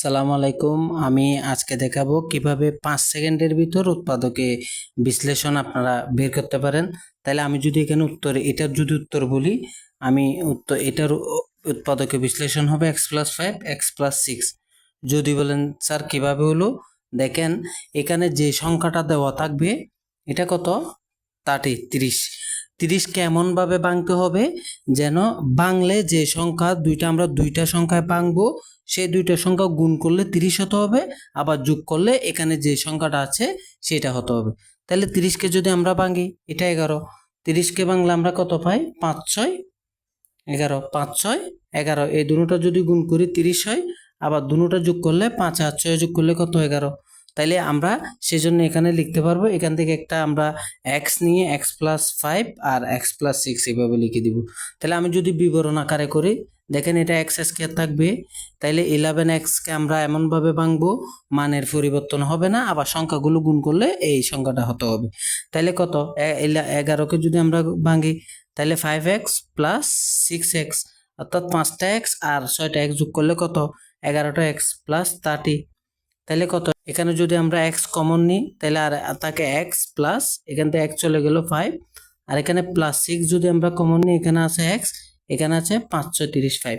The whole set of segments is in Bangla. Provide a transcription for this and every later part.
সালাম আলাইকুম। আমি আজকে দেখাবো কীভাবে পাঁচ সেকেন্ডের ভিতর উৎপাদকে বিশ্লেষণ আপনারা বের করতে পারেন। তাহলে আমি যদি এখানে উত্তর, এটার যদি উত্তর বলি, আমি উত্তর, এটার উৎপাদকে বিশ্লেষণ হবে x plus five x plus six যদি বলেন, স্যার, কীভাবে হলো? দেখেন, এখানে যে সংখ্যাটা দেওয়া থাকবে, এটা কত? থার্টি তিরিশ। তিরিশকে এমনভাবে ভাঙতে হবে যেন বাংলে যে সংখ্যা, দুইটা আমরা দুইটা সংখ্যায় ভাঙবো, সেই দুইটা সংখ্যা গুণ করলে তিরিশ হতে হবে, আবার যোগ করলে এখানে যে সংখ্যাটা আছে সেটা হতে হবে। তাহলে তিরিশকে যদি আমরা ভাঙি, এটা এগারো। তিরিশকে ভাঙলে আমরা কত পাই? পাঁচ ছয়। এগারো, পাঁচ ছয়, এগারো। এই দুটোটা যদি গুণ করি তিরিশ হয়, আবার দুটোটা যোগ করলে পাঁচ, আর ছয় যোগ করলে কত? এগারো। তাইলে আমরা সেজন্য এখানে লিখতে পারব, এখান থেকে একটা আমরা এক্স নিয়ে এক্স প্লাস ফাইভ আর এক্স প্লাস সিক্স এভাবে লিখে দিব। তাহলে আমি যদি বিবরণ আকারে করি, দেখেন এটা এক্স স্কোয়ার থাকবে, তাইলে ইলেভেন এক্সকে আমরা এমনভাবে ভাঙবো, মানের পরিবর্তন হবে না, আবার সংখ্যাগুলো গুণ করলে এই সংখ্যাটা হতে হবে। তাইলে কত? এগারোকে যদি আমরা ভাঙি তাহলে five x plus six x অর্থাৎ পাঁচটা এক্স আর ছয়টা এক্স যোগ করলে কত? এগারোটা এক্স প্লাস থার্টি তাহলে কত? এখানে যদি আমরা এক্স কমন নিই, তাহলে আর তাকে এক্স প্লাস এখান থেকে এক্স চলে গেল ফাইভ আর এখানে প্লাস সিক্স যদি আমরা কমন নিই, এখানে আছে এক্স এখানে আছে পাঁচশো তিরিশ ফাইভ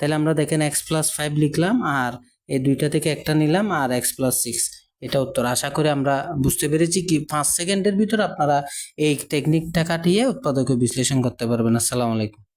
তাহলে আমরা দেখেন এক্স প্লাস ফাইভ লিখলাম, আর এই দুইটা থেকে একটা নিলাম, আর এক্স প্লাস সিক্স এটা উত্তর। আশা করি আমরা বুঝতে পেরেছি কি? পাঁচ সেকেন্ডের ভিতর আপনারা এই টেকনিকটা কাটিয়ে উৎপাদকে বিশ্লেষণ করতে পারবেন। আসসালামু আলাইকুম।